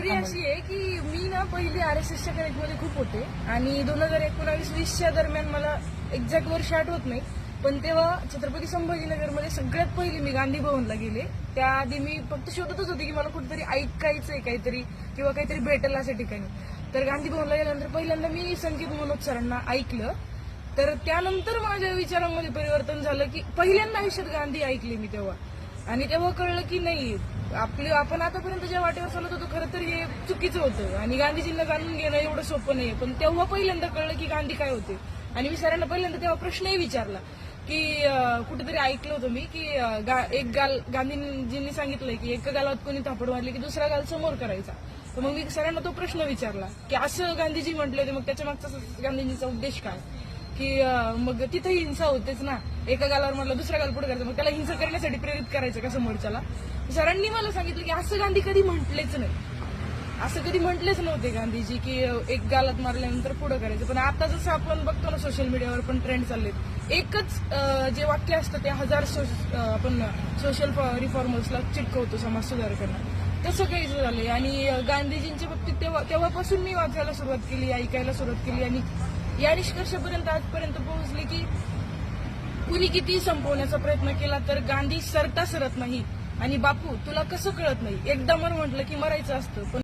Story अशी आहे की मी ना पहिली आर एस एसच्या कनेक्टमध्ये खूप होते. आणि दोन हजार एकोणावीस वीसच्या दरम्यान मला एक्झॅक्ट वर्ष आठवत नाही. पण तेव्हा छत्रपती संभाजीनगरमध्ये सगळ्यात पहिली मी गांधी भवनला गेले. त्याआधी मी फक्त शोधतच होते की मला कुठेतरी ऐकायचंय काहीतरी किंवा काहीतरी भेटेल अशा ठिकाणी. तर गांधी भवनला गेल्यानंतर पहिल्यांदा मी संकेत मनोज सरांना ऐकलं. तर त्यानंतर माझ्या विचारांमध्ये परिवर्तन झालं की पहिल्यांदा आयुष्यात गांधी ऐकली मी तेव्हा. आणि तेव्हा कळलं की नाही आपलं आपण आतापर्यंत ज्या वाटेवर चालत होतो खरं तर हे चुकीचं होतं. आणि गांधीजींना जाणून घेणं एवढं सोपं नाही पण तेव्हा पहिल्यांदा कळलं की गांधी काय होते. आणि मी सरांना पहिल्यांदा तेव्हा प्रश्नही विचारला की कुठेतरी ऐकलं होतं मी की गा- एक गाल गांधीजींनी सांगितलंय की एका गालात कोणी थापड मारली की दुसरा गाल समोर करायचा. तर मग मी सरांना तो प्रश्न विचारला की असं गांधीजी म्हटले होते मग त्याच्या मागचा गांधीजींचा उद्देश काय? की मग तिथे हिंसा होतेच ना. एका गालावर म्हटलं दुसऱ्या गाल पुढे करायचं. मग त्याला हिंसा करण्यासाठी प्रेरित करायचं का समोरच्याला? सरांनी मला सांगितलं की असं गांधी कधी म्हटलेच नाही. असं कधी म्हटलेच नव्हते गांधीजी की एक गालात मारल्यानंतर पुढे करायचं. पण आता जसं आपण बघतो ना सोशल मीडियावर पण ट्रेंड चाललेत. एकच जे वाक्य असतं ते हजार आपण सोशल रिफॉर्मर्सला चिटकवतो समाज सुधारकांना. तसं काहीच झालंय. आणि गांधीजींच्या बाबतीत तेव्हा तेव्हापासून मी वाचायला सुरुवात केली ऐकायला सुरुवात केली. आणि या निष्कर्षापर्यंत आजपर्यंत पोहोचले की कुणी किती संपवण्याचा प्रयत्न केला तर गांधी सरता सरत नाही. आणि बापू तुला कसं कळत नाही? एकदा मर म्हटलं की मरायचं असतं पण